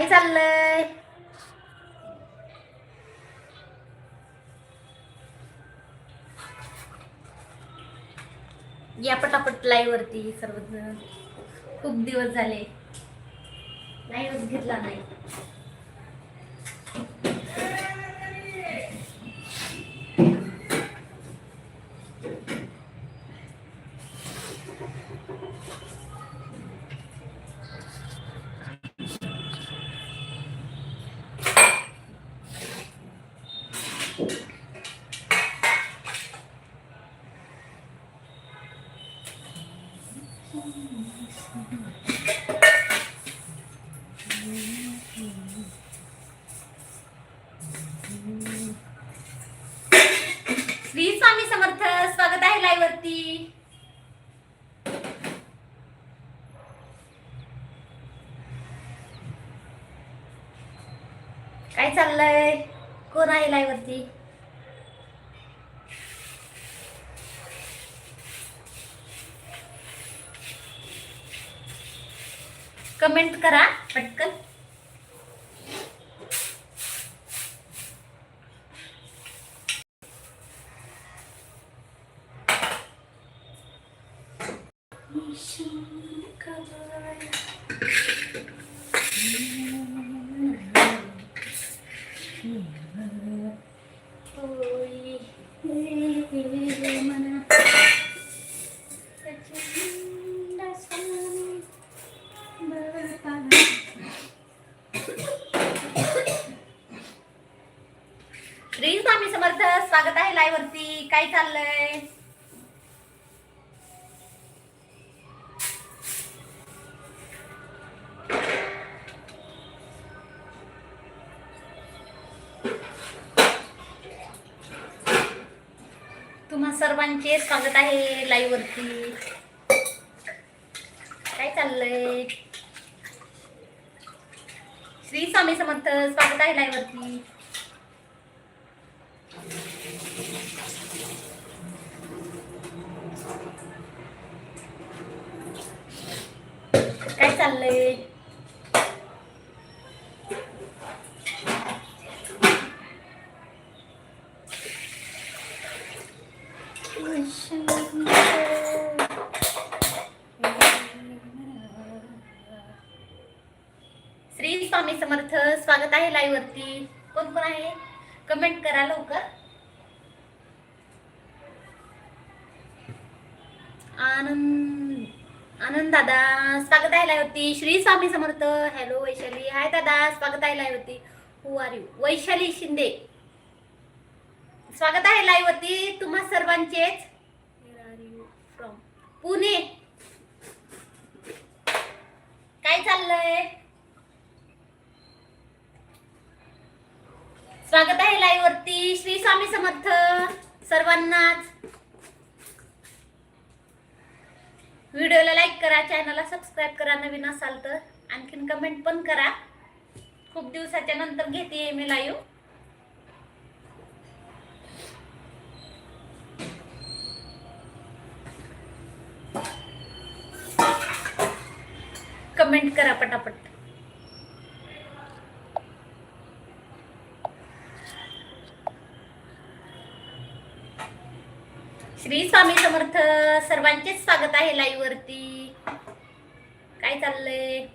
काय चाललंय या पटापट लाईव्ह वरती सर्वजण खूप दिवस झाले. लाईव्ह घेतला नाही. स्वागत आहे लाईव्ह वरती काय चाललंय? कोण आहे लाईव्ह वरती कमेंट करा पटकन. काय चाललंय? तुम्हा सर्वांचे स्वागत आहे लाईव्ह वरती. काय चाललंय? श्री स्वामी समर्थ स्वागत आहे लाईव्ह वरती काय चाललंय श्री स्वामी समर्थ लाईव्ह वरती कोण कोण आहे? कमेंट करा लवकर. आनंद आनंद दादा स्वागत आहे लाईव्ह वरती श्री स्वामी समर्थ. हॅलो वैशाली. हाय दादा. स्वागत आहे लाईव्ह वरती who are you Vaishali Shinde. स्वागत आहे लाईव्ह वरती तुम्हा सर्वांचेच. फ्रॉम पुणे काय चाललंय स्वागत आहे लाईव्ह वरती श्री स्वामी समर्थ सर्वांनाच. व्हिडिओला लाईक करा चॅनलला सबस्क्राईब करा नवीन असाल तर. आणखीन कमेंट पण करा. खूप दिवसाच्या नंतर घेते मी लाईव्ह कमेंट करा पटापट. श्री स्वामी समर्थ सर्वांचेच स्वागत आहे लाईव्ह वरती. काय चाललंय?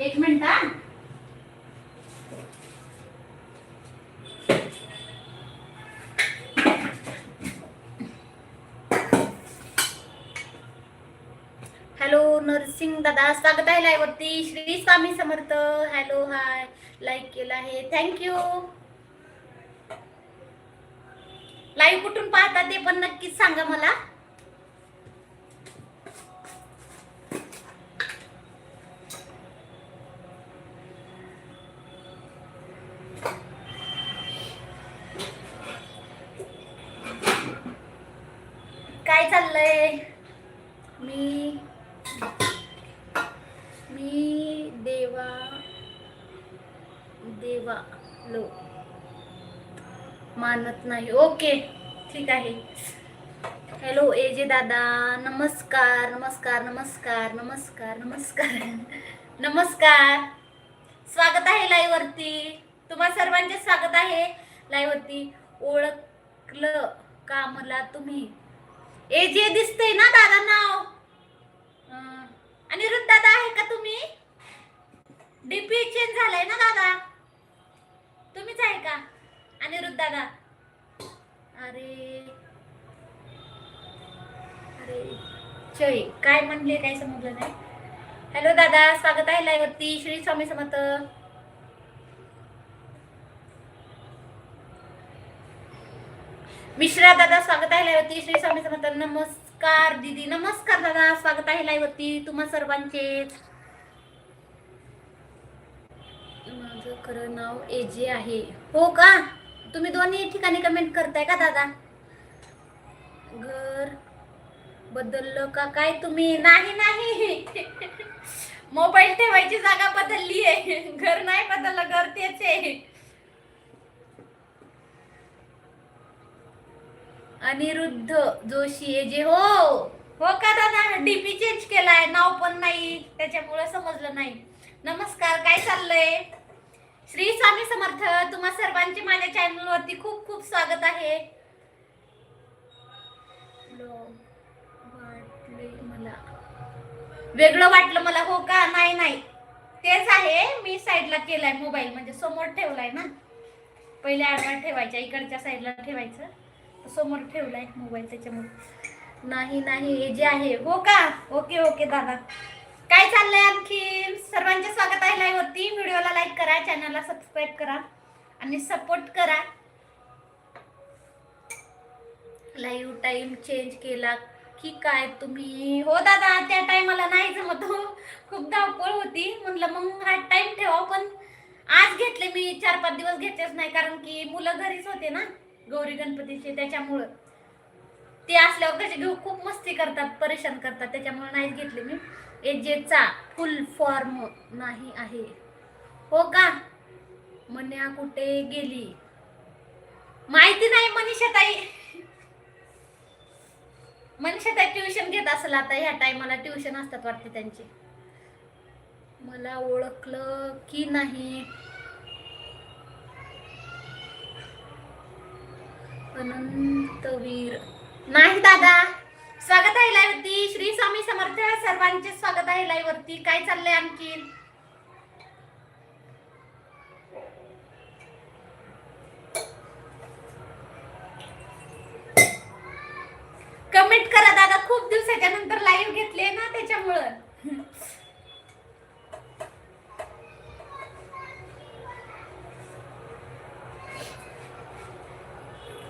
एक मिनिट हा हॅलो सिंग दादा स्वागत आहे live Shri Swami Samarth. Hello hi like केलं आहे. थँक्यू लाईव्ह कुठून पाहता ते पण नक्कीच सांगा मला काय चाललंय मी मी देवा देवा लो मानत नाही. ओके ठीक आहे. हॅलो ए जे दादा. नमस्कार नमस्कार नमस्कार नमस्कार नमस्कार. नमस्कार. स्वागत आहे लाईव्हवरती. तुम्हा सर्वांचे स्वागत आहे लाईव्हवरती. ओळखलं का मला तुम्ही? ए जे दिसतंय ना दादा नाव? अनिरुद्ध दादा आहे का तुम्ही? डीपी चेंज झालाय ना दादा? तुम्हीच आहे का? अनिरुद्ध दादा अरे. अरे. जय काय म्हणले काय समजलं नाही. हॅलो दादा स्वागत आहे लाईव्ह वरती. श्री स्वामी समर्थ. मिश्रा दादा स्वागत आहे लाईव्ह वरती. श्री स्वामी समर्थ नमस्कार दीदी. नमस्कार दादा स्वागत आहे लाईव्ह वरती. तुम्हा सर्वांचे. माझं खरं नाव एजे आहे. हो का? तुम्ही दोन्ही ठिकाणी कमेंट करताय का दादा? घर बदललं का काय तुम्ही? नाही नाही. मोबाईल ठेवायची जागा बदलली आहे. घर नाही बदललं घर तेच आहे. अनिरुद्ध जोशी हे जे हो. हो का दादा? डीपी चेंज केलाय. नाव पण नाही. त्याच्यामुळे समजलं नाही. नमस्कार काय चाललंय? श्री स्वामी समर्थ तुम्हा सर्वांचे माझ्या चॅनल वरती खूप खूप स्वागत आहे. वेगळं वाटलं मला हो का? नाही नाही. तेच आहे मी साईडला केलाय मोबाईल म्हणजे समोर ठेवलाय ना. पहिले आडवा ठेवायच्या इकडच्या साईडला ठेवायचं. समोर ठेवलाय मोबाईल त्याच्यामुळे. नाही नाही हे जे आहे हो का? ओके ओके दादा. काय चाललंय आणखी? सर्वांचे स्वागत आहे लाईव्ह होती व्हिडिओला लाईक करा चॅनलला सबस्क्राईब करा आणि सपोर्ट करा. लाईव्ह टाईम चेंज केला की काय तुम्ही? हो दादा त्या टायमाला नाही जमत हो. खूप धावपळ होती. म्हणलं मग हा टाइम ठेवा पण आज घेतले मी. चार पाच दिवस घेतलेच नाही कारण की मुलं घरीच होते ना गौरी गणपतीचे. त्याच्यामुळं ते असल्यावर कसे घेऊ? खूप मस्ती करतात परेशान करतात. त्याच्यामुळे नाहीच घेतले मी. एजेचा फुल फॉर्म नाही आहे. हो का? मन्या कुठे गेली? माहिती नाही मनीषा ताई मनीषा ताई ट्युशन घेत असेल आता ह्या टायमाला ट्युशन असतात वाटते त्यांची. मला ओळखलं की नाही? अनंतवीर. नाही दादा. स्वागत आहे लाईव्ह श्री स्वामी समर्थ सर्वांचे स्वागत आहे लाईव्ह वरती. काय चाललंय आणखी कमेंट करा दादा खूप दिवसाच्या नंतर लाईव्ह घेतले ना त्याच्यामुळं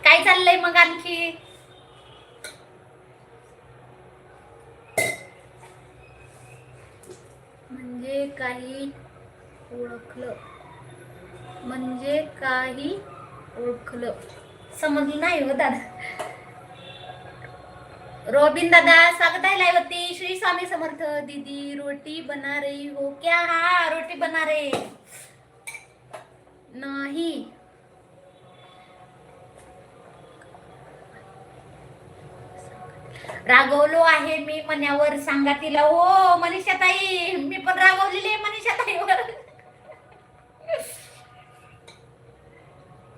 काय चाललंय मग आणखी म्हणजे काही ओळखलं. म्हणजे काही ओळखलं. समजलं नाही हो दादा. रॉबिन दादा स्वागत आहे लाईव्ह श्री स्वामी समर्थ दीदी रोटी बना रही हो क्या हा? रोटी बना रहे नाही. रागवलो आहे मी मन्यावर सांगा तिला हो मनीषा ताई मी पण रागवलेली आहे मनीषा ताईवर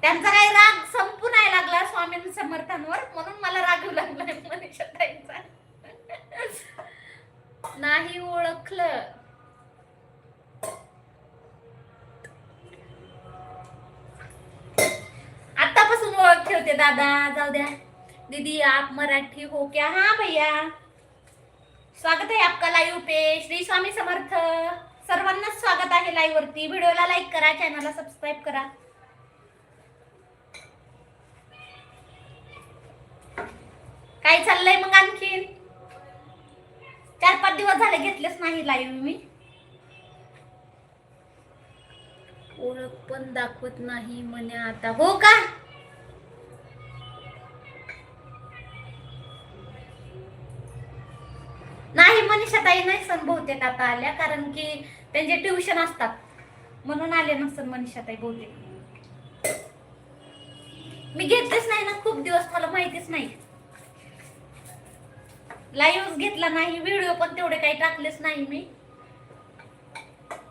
त्यांचा काही राग संपू नाही लागला स्वामी समर्थांवर म्हणून मला राग लागला लागलाय मनीषा ताईंचा नाही ओळखलं. आतापासून ओळख ठेवते दादा जाऊ द्या. दीदी आप मराठी हो क्या? हाँ भैया। स्वागत है आपका लाईव्ह पे। श्री स्वामी समर्थ। सर्वांना स्वागत आहे लाईव्ह वरती. व्हिडिओला लाईक करा चॅनलला सबस्क्राईब करा. काय चाललंय मग आणखीन चार पाच दिवस झाले घेतलेच नाही लाईव्ह मी. ओळख पण दाखवत नाही म्हणे आता. हो का? नाही मनीषाताई नाही सण बहुतेक आता आल्या कारण की त्यांचे ट्युशन असतात. म्हणून आले नसन मनीषाताई बहुतेक. मी घेतलेच नाही ना खूप दिवस मला माहितीच नाही. लाईव्ह घेतला नाही व्हिडिओ पण तेवढे काही टाकलेच नाही मी.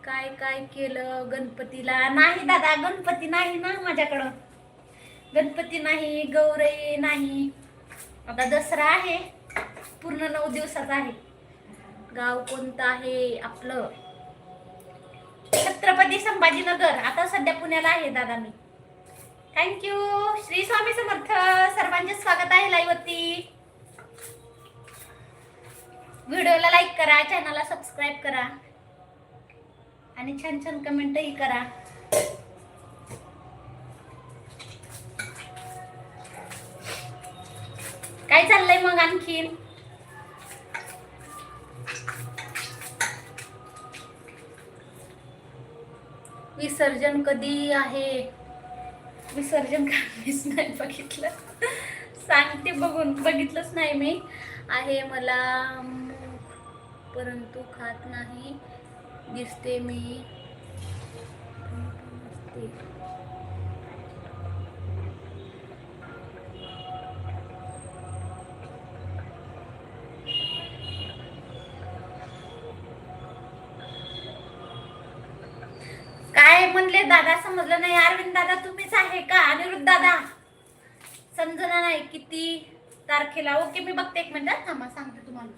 काय काय केलं गणपतीला? नाही दादा गणपती नाही ना माझ्याकडं. गणपती नाही गौरई नाही. आता दसरा आहे पूर्ण नऊ दिवसाचा आहे. गाव कोणतं आहे आपलं? छत्रपती संभाजीनगर. आता सध्या पुण्याला आहे दादा मी. थँक्यू श्री स्वामी समर्थ. सर्वांचे स्वागत आहे लाईवती व्हिडिओला लाईक करा चॅनलला सबस्क्राईब करा. आणि छान छान कमेंटही करा. काय चाललंय मग आणखीन? विसर्जन कधी आहे? विसर्जन काहीच नाही बघितलं. सांगते बघून बघितलंच नाही मी. आहे मला परंतु खात नाही. दिसते मी. दादा समजलं नाही. अरविंद दादा तुम्हीच आहे का? अनिरुद्ध दादा. समजणार नाही किती तारखेला. ओके मी बघते एक मिनिट थांबा सांगते तुम्हाला.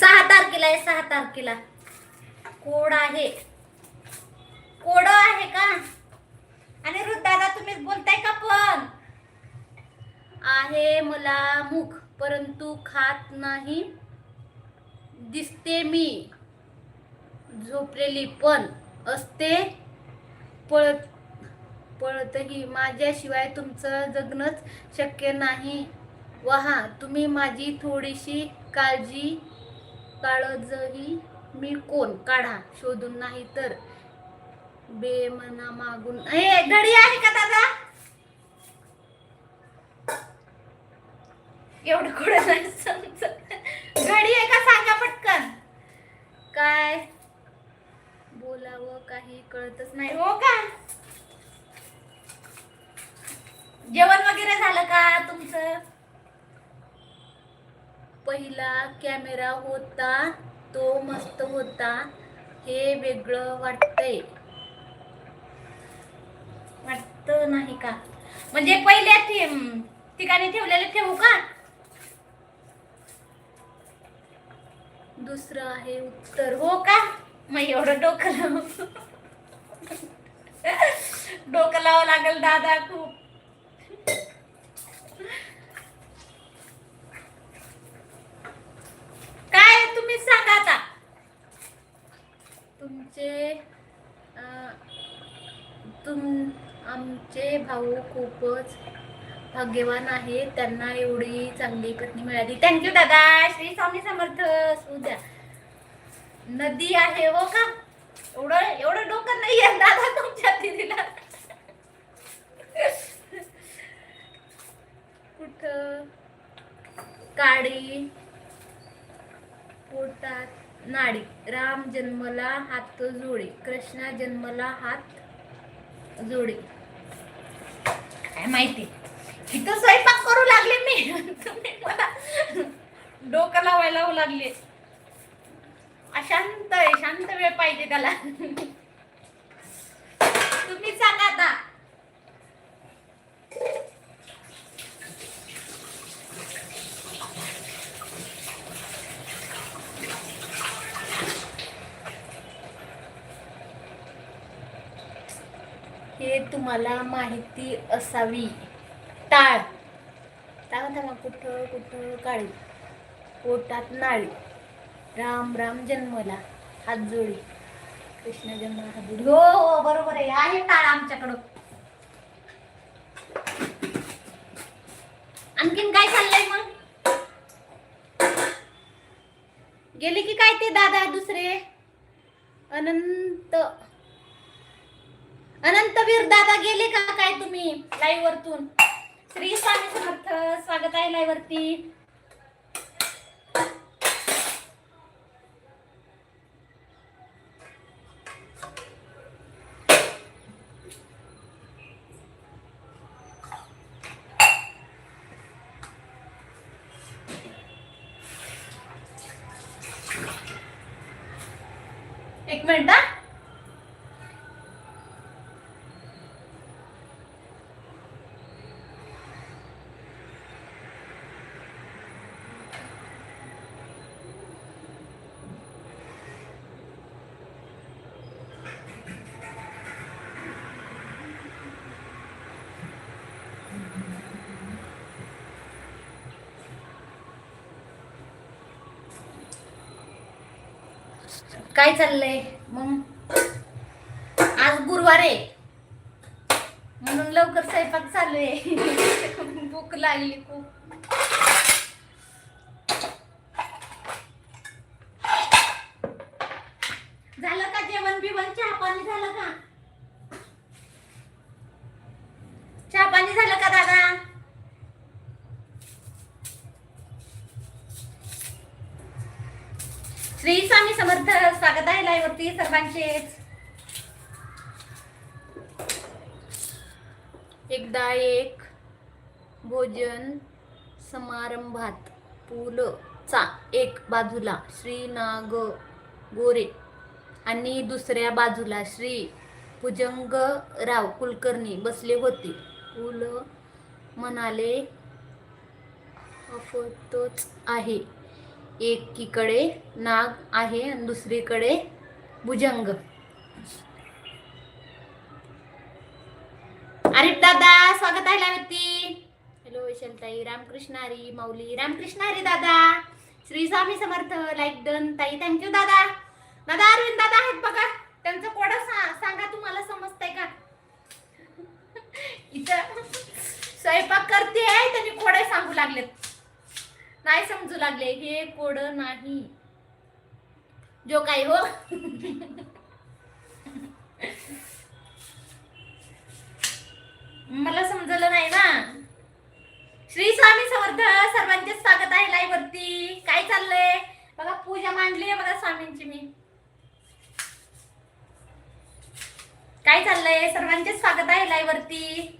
सहा तारखेला आहे सहा तारखेला. कोड आहे. कोड आहे का? आणि दादा तुम्हीच बोलताय का पण? आहे मला मुख परंतु खात नाही. दिसते मी. झोपलेली पण असते. पळत पळतही माझ्याशिवाय तुमचं जगणंच शक्य नाही. वहा तुम्ही माझी थोडीशी काळजी काळजही मी कोण? काढा शोधून नाही तर बेमना मागून हे घडी आहे का दादा? एवढं कुठं नाही समजत घडी आहे का? सांगा पटकन. काय? बोलावं काही कळतच नाही. हो का? जेवण वगैरे झालं का तुमचं? पहिला कॅमेरा होता तो मस्त होता. हे वेगळं वाटतंय. नाही का? म्हणजे पहिल्या ठिकाणी ठेवलेले ठेवू का? दुसरं आहे उत्तर. हो का? मग एवढं डोकं लाव डोकं लावावं लागेल दादा खूप. काय तुम्ही सांगा आता? तुमचे तुम आमचे भाऊ खूपच भाग्यवान आहे त्यांना एवढी चांगली पत्नी मिळाली. थँक्यू दादा. श्री स्वामी समर्थ. उद्या नदी आहे हो का? एवढं एवढं डोकं नाही आहे दादा तुमच्या दिदीला. कुठं? काडी. पोटात नाडी. राम जन्मला हात जोडी. कृष्णा जन्मला हात जोडी. काय माहिती? इथं स्वयंपाक करू लागले मी. तुम्ही मला डोकं लावायला लावू लागले. अशांत आहे शांत वेळ पाहिजे त्याला. तुम्ही सांगा आता. हे तुम्हाला माहिती असावी. टाळ. टाळ थांबा कुठं कुठं काळी. पोटात नाळी. राम राम जन्मला हात जोडी कृष्ण जन्मला हात जोडी हो हो बरोबर आहे. आहे टाळ आमच्याकडं. आणखीन काय चाललंय मग? गेले की काय ते दादा दुसरे? अनंत. अनंतवीर दादा गेले का काय तुम्ही लाईव्ह वरतून? श्री स्वामी समर्थ स्वागत आहे लाईव्ह वरती. एक मिनिट हा काय चाललंय? मग? आज गुरुवार आहे. म्हणून लवकर स्वयंपाक चालू आहे. भूक लागली खूप. झालं का जेवण बिवण चहा पाणी झालं का? आहे सर्वांचेच. एकदा एक भोजन समारंभात पुलचा एक बाजूला श्री नाग गोरे आणि दुसऱ्या बाजूला श्री भुजंगराव कुलकर्णी बसले होते. पुल म्हणाले अफतच आहे. एकीकडे नाग आहे आणि दुसरीकडे भुजंग. अरे दादा स्वागत आहे लावती हॅलो वैशलताई. रामकृष्ण हरी माऊली. रामकृष्ण हरी दादा. श्री स्वामी समर्थ. लाईक डन ताई थँक्यू दादा. दादा अरविंद दादा आहेत बघा. त्यांचं कोड सांगा तुम्हाला समजतंय का? इथं स्वयंपाक करते आहे त्यांनी कोडे सांगू लागलेत. नाही समजू लागले. हे कोड नाही. जो काय हो मला समजलं नाही ना. श्री स्वामी समर्थ सर्वांचे स्वागत आहे लाईव्ह वरती. काय चाललंय? बघा पूजा मांडली आहे बघा स्वामींची मी. काय चाललंय? सर्वांचे स्वागत आहे लाईव्ह वरती.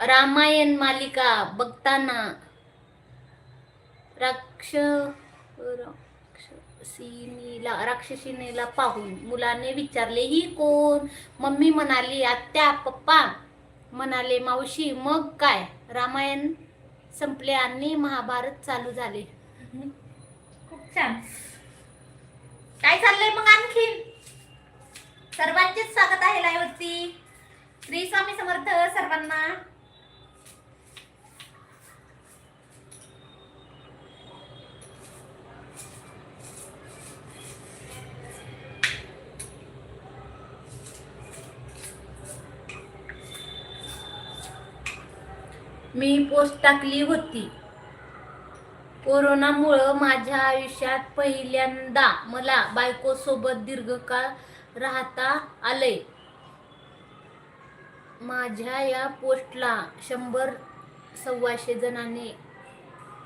रामायण मालिका बघताना राक्ष राक्षसीनीला राक्षसिनीला पाहून मुलाने विचारले ही कोण? मम्मी म्हणाली आत्या पप्पा. म्हणाले मावशी मग काय? रामायण संपले आणि महाभारत चालू झाले. खूप छान. काय चाललंय मग आणखीन सर्वांचेच स्वागत आहे लाईव्हवरती श्री स्वामी समर्थ सर्वांना. मी पोस्ट टाकली होती. कोरोनामुळं माझ्या आयुष्यात पहिल्यांदा मला बायकोसोबत दीर्घकाळ राहता आलंय. माझ्या या पोस्टला शंभर सव्वाशे जणांनी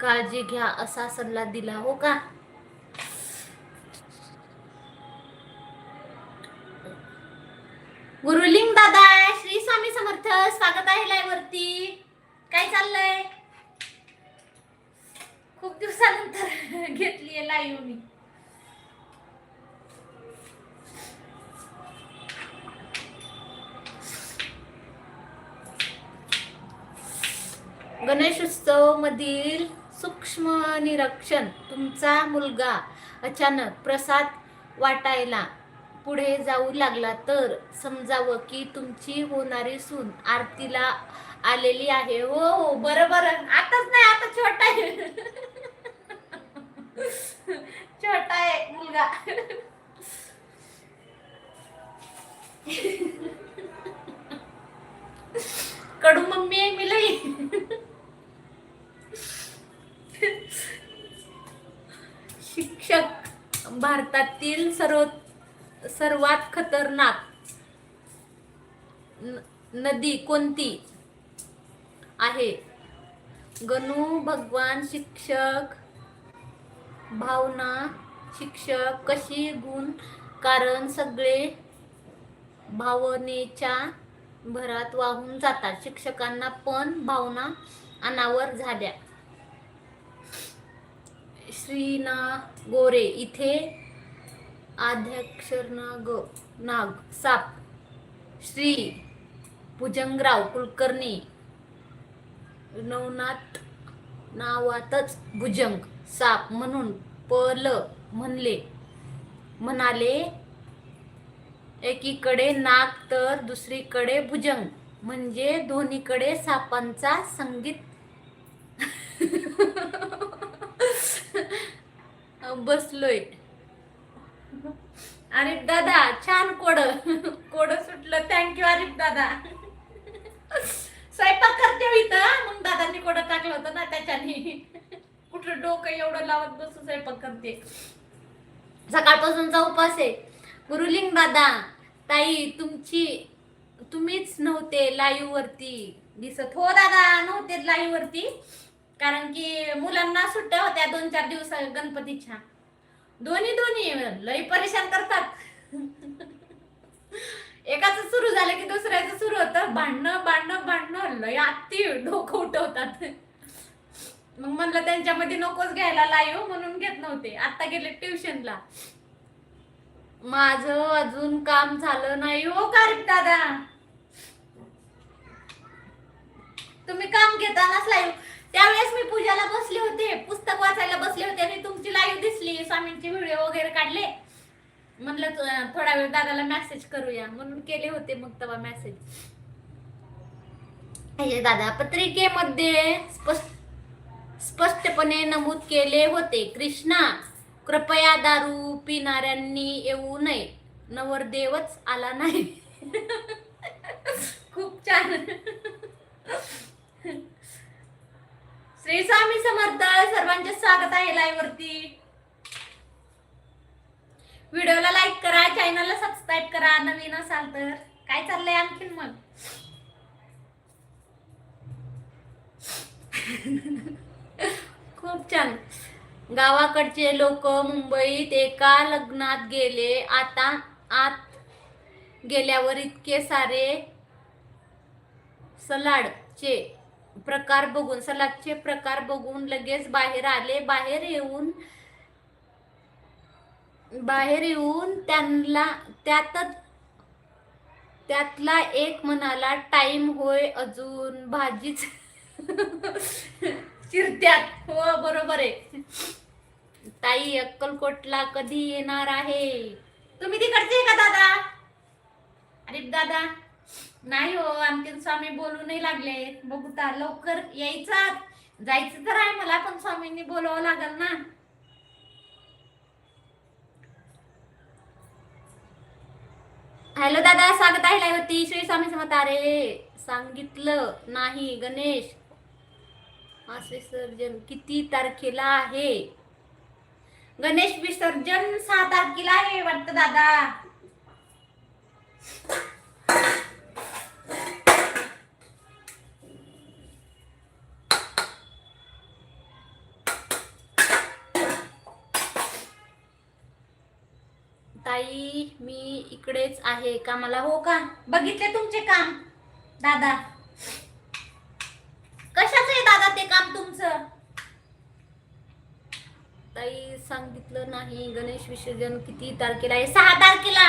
काळजी घ्या असा सल्ला दिला हो का? गुरुलिंग दादा श्री स्वामी समर्थ स्वागत आहे लाईव्ह वरती. काय चाललंय? खूप दिवसानंतर घेतलीये लाईव्ह मी. गणेशोत्सव मधील सूक्ष्म निरीक्षण तुमचा मुलगा अचानक प्रसाद वाटायला पुढे जाऊ लागला तर समजावं की तुमची होणारी सून आरतीला आलेली आहे. हो हो बरोबर. आताच नाही आता छोटा आहे. छोटा आहे मुलगा. कडू मम्मी आहे मी लई. शिक्षक. भारतातील सर्वोत्तम सर्वात खतरनाक न- नदी कोणती? आहे. गणू भगवान शिक्षक भावना शिक्षक कशी गुण? कारण सगळे भावनेच्या भरात वाहून जातात. शिक्षकांना पण भावना अनावर झाल्या. श्रीना गोरे इथे आद्याक्षर नाग नाग साप. श्री भुजंगराव कुलकर्णी. नवनाथ नावातच भुजंग साप म्हणून पल म्हणले. म्हणाले एकीकडे नाग तर दुसरीकडे भुजंग म्हणजे दोन्हीकडे सापांचा संगीत. बसलोय. अरे दादा छान कोड. कोड सुटलं. थँक्यू अरिफ दादा. स्वयंपाक करते इथं. मग दादांनी कोड टाकलं होतं ना त्याच्याने. कुठं डोकं एवढं लावत बसून स्वयंपाक करते. सकाळपासूनचा उपास आहे. गुरुलिंग दादा ताई तुमची तुम्हीच नव्हते लाईव्ह वरती दिसत हो दादा नव्हते लाईव्ह वरती कारण की मुलांना सुट्ट्या होत्या दोन चार दिवस गणपतीच्या. दोन्ही दोन्ही लई परेशान करतात. एकाच सुरू झालं की दुसऱ्याचं सुरू होतं. भांडणं भांडणं भांडणं लय आत्ती डोकं उठवतात. मग म्हणलं त्यांच्यामध्ये नकोच घ्यायला लाईव्ह म्हणून घेत नव्हते. आता गेले ट्युशनला. माझं अजून काम झालं नाही हो कारिक दादा. तुम्ही काम घेतानाच लाईव्ह त्यावेळेस मी पूजाला बसले होते पुस्तक वाचायला बसले होते आणि तुमची लाईव्ह दिसली स्वामींचे व्हिडिओ वगैरे काढले. म्हणलं थोडा वेळ दादाला मेसेज करूया. म्हणून केले होते मग तेव्हा मेसेज दादा पत्रिकेमध्ये स्पष्ट स्पष्टपणे नमूद केले होते. कृष्णा कृपया दारू पिणाऱ्यांनी येऊ नये. नवरदेवच आला नाही. खूप छान. श्री स्वामी समर्थ सर्वांचे स्वागत आहे लाईव्ह वरती व्हिडिओला लाईक करा चॅनलला सबस्क्राईब करा नवीन असाल तर. काय चाललंय आणखीन मग? खूप छान. गावाकडचे लोक मुंबईत एका लग्नात गेले. आता आत गेल्यावर इतके सारे सलाडचे प्रकार बघून सलादचे प्रकार बघून लगेच बाहेर आले. बाहेर येऊन बाहेर येऊन त्यांना त्यातच त्यातला एक म्हणाला टाइम होय अजून भाजीच चिरत्यात. हो बरोबर आहे. ताई अक्कलकोटला कधी येणार आहे? तुम्ही तिकडचे का दादा? अरे दादा नाही हो आणखीन स्वामी बोलू नाही लागले. बघू तर लवकर यायचं जायचं तर आहे मला पण स्वामींनी बोलावं लागल ना. हॅलो दादा स्वागत आहे होती श्री स्वामी समत अरे सांगितलं नाही गणेश. विसर्जन किती तारखेला आहे? गणेश विसर्जन सहा तारखेला आहे वाटतं दादा. ताई मी इकडेच आहे. कामाला हो का? बघितले तुमचे काम. दादा. कशाच आहे दादा ते काम तुमचं? ताई सांगितलं नाही. गणेश विसर्जन किती तारखेला आहे? सहा तारखेला.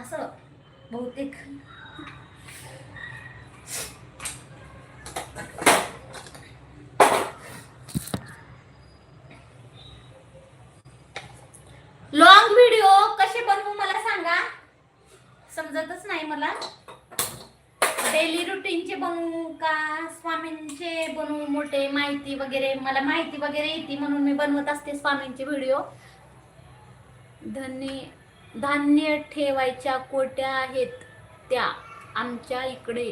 असं. बहुतेक लॉंग व्हिडिओ कसे बनवू मला सांगा समजतच नाही मला डेली रुटीनचे बनवू का स्वामींचे बनवू मोठे माहिती वगैरे मला माहिती वगैरे येते म्हणून मी बनवत असते स्वामींचे व्हिडिओ. धान्य धान्य ठेवायच्या कोट्या आहेत त्या आमच्या इकडे.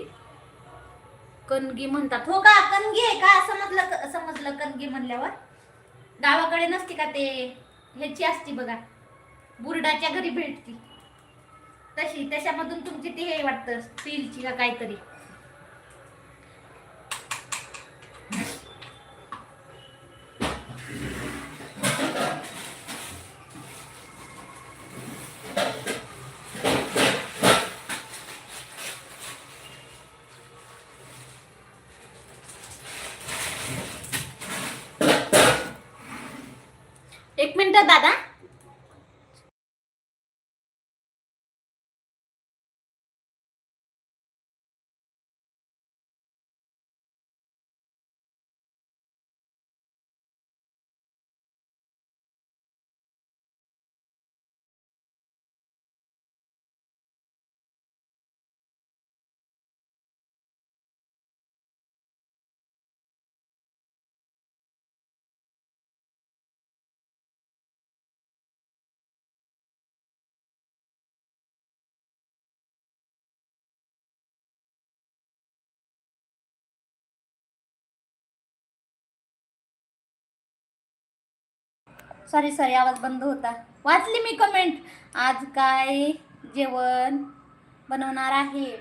कणगी म्हणतात. हो का? कणगी आहे का? समजलं समजलं कणगी म्हणल्यावर. गावाकडे नसते का ते? ह्याची असती बघा. बुरडाच्या घरी भेटती. तशी त्याच्यामधून तुमची ती हे वाटतं स्टीलची का काहीतरी एक मिनिट दादा सॉरी सॉरी आवाज बंद होता. वाचली मी कमेंट आज काय जेवण बनवणार आहे?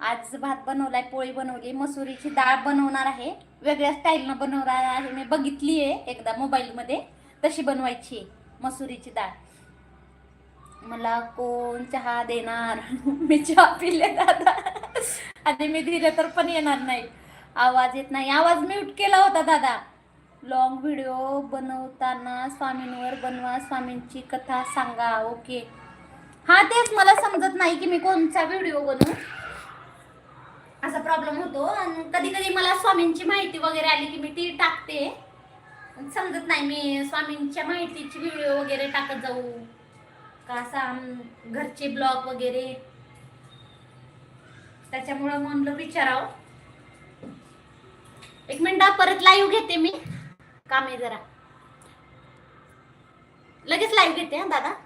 आज भात बनवलाय पोळी बनवली मसुरीची डाळ बनवणार आहे. वेगळ्या स्टाईलनं बनवणार आहे. मी बघितली आहे एकदा मोबाईलमध्ये तशी बनवायची मसुरीची डाळ. मला कोण चहा देणार? मी चहा पिले दादा. आणि मी दिले तर पण येणार नाही. आवाज येत नाही. आवाज म्यूट केला होता दादा. लॉंग व्हिडिओ बनवताना स्वामींवर बनवा स्वामींची कथा सांगा ओके हा तेच मला समजत नाही की मी कोणचा व्हिडिओ बनवू. असा प्रॉब्लेम होतो. आणि कधी कधी मला स्वामींची माहिती वगैरे आली की मी ती टाकते. समजत नाही मी स्वामींच्या माहितीची व्हिडिओ वगैरे टाकत जाऊ का असा घरचे ब्लॉग वगैरे. त्याच्यामुळं म्हणलं विचारावं. एक मिनिट परत लाईव्ह घेते मी. काम आहे जरा. लगेच लाईव्ह घेते हा दादा.